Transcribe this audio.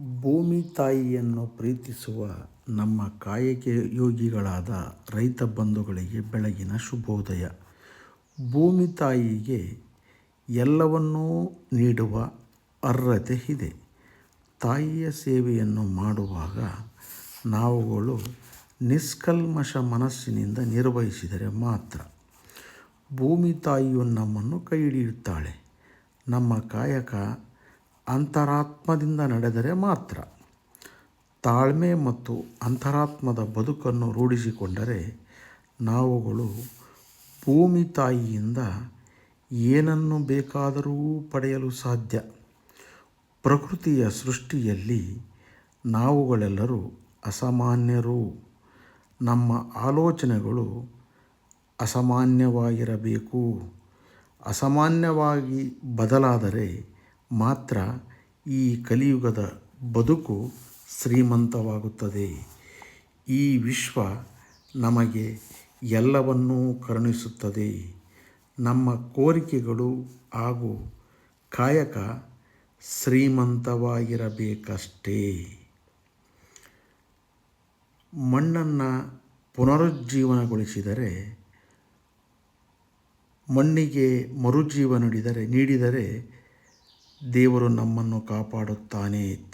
ಭೂಮಿ ತಾಯಿಯನ್ನು ಪ್ರೀತಿಸುವ ನಮ್ಮ ಕಾಯಕೆ ಯೋಗಿಗಳಾದ ರೈತ ಬಂಧುಗಳಿಗೆ ಬೆಳಗಿನ ಶುಭೋದಯ. ಭೂಮಿ ತಾಯಿಗೆ ಎಲ್ಲವನ್ನೂ ನೀಡುವ ಅರ್ಹತೆ ಇದೆ. ತಾಯಿಯ ಸೇವೆಯನ್ನು ಮಾಡುವಾಗ ನಾವುಗಳು ನಿಷ್ಕಲ್ಮಶ ಮನಸ್ಸಿನಿಂದ ನಿರ್ವಹಿಸಿದರೆ ಮಾತ್ರ ಭೂಮಿ ತಾಯಿಯು ನಮ್ಮನ್ನು ಕೈ ಹಿಡಿಯುತ್ತಾಳೆ. ನಮ್ಮ ಕಾಯಕ ಅಂತರಾತ್ಮದಿಂದ ನಡೆದರೆ ಮಾತ್ರ. ತಾಳ್ಮೆ ಮತ್ತು ಅಂತರಾತ್ಮದ ಬದುಕನ್ನು ರೂಢಿಸಿಕೊಂಡರೆ ನಾವುಗಳು ಭೂಮಿ ತಾಯಿಯಿಂದ ಏನನ್ನು ಬೇಕಾದರೂ ಪಡೆಯಲು ಸಾಧ್ಯ. ಪ್ರಕೃತಿಯ ಸೃಷ್ಟಿಯಲ್ಲಿ ನಾವುಗಳೆಲ್ಲರೂ ಅಸಾಮಾನ್ಯರು. ನಮ್ಮ ಆಲೋಚನೆಗಳು ಅಸಾಮಾನ್ಯವಾಗಿರಬೇಕು. ಅಸಾಮಾನ್ಯವಾಗಿ ಬದಲಾದರೆ ಮಾತ್ರ ಈ ಕಲಿಯುಗದ ಬದುಕು ಶ್ರೀಮಂತವಾಗುತ್ತದೆ. ಈ ವಿಶ್ವ ನಮಗೆ ಎಲ್ಲವನ್ನೂ ಕರುಣಿಸುತ್ತದೆ. ನಮ್ಮ ಕೋರಿಕೆಗಳು ಹಾಗೂ ಕಾಯಕ ಶ್ರೀಮಂತವಾಗಿರಬೇಕಷ್ಟೇ. ಮಣ್ಣನ್ನು ಪುನರುಜ್ಜೀವನಗೊಳಿಸಿದರೆ, ಮಣ್ಣಿಗೆ ಮರುಜೀವ ನೀಡಿದರೆ ನೀಡಿದರೆ ದೇವರು ನಮ್ಮನ್ನು ಕಾಪಾಡುತ್ತಾನೆ.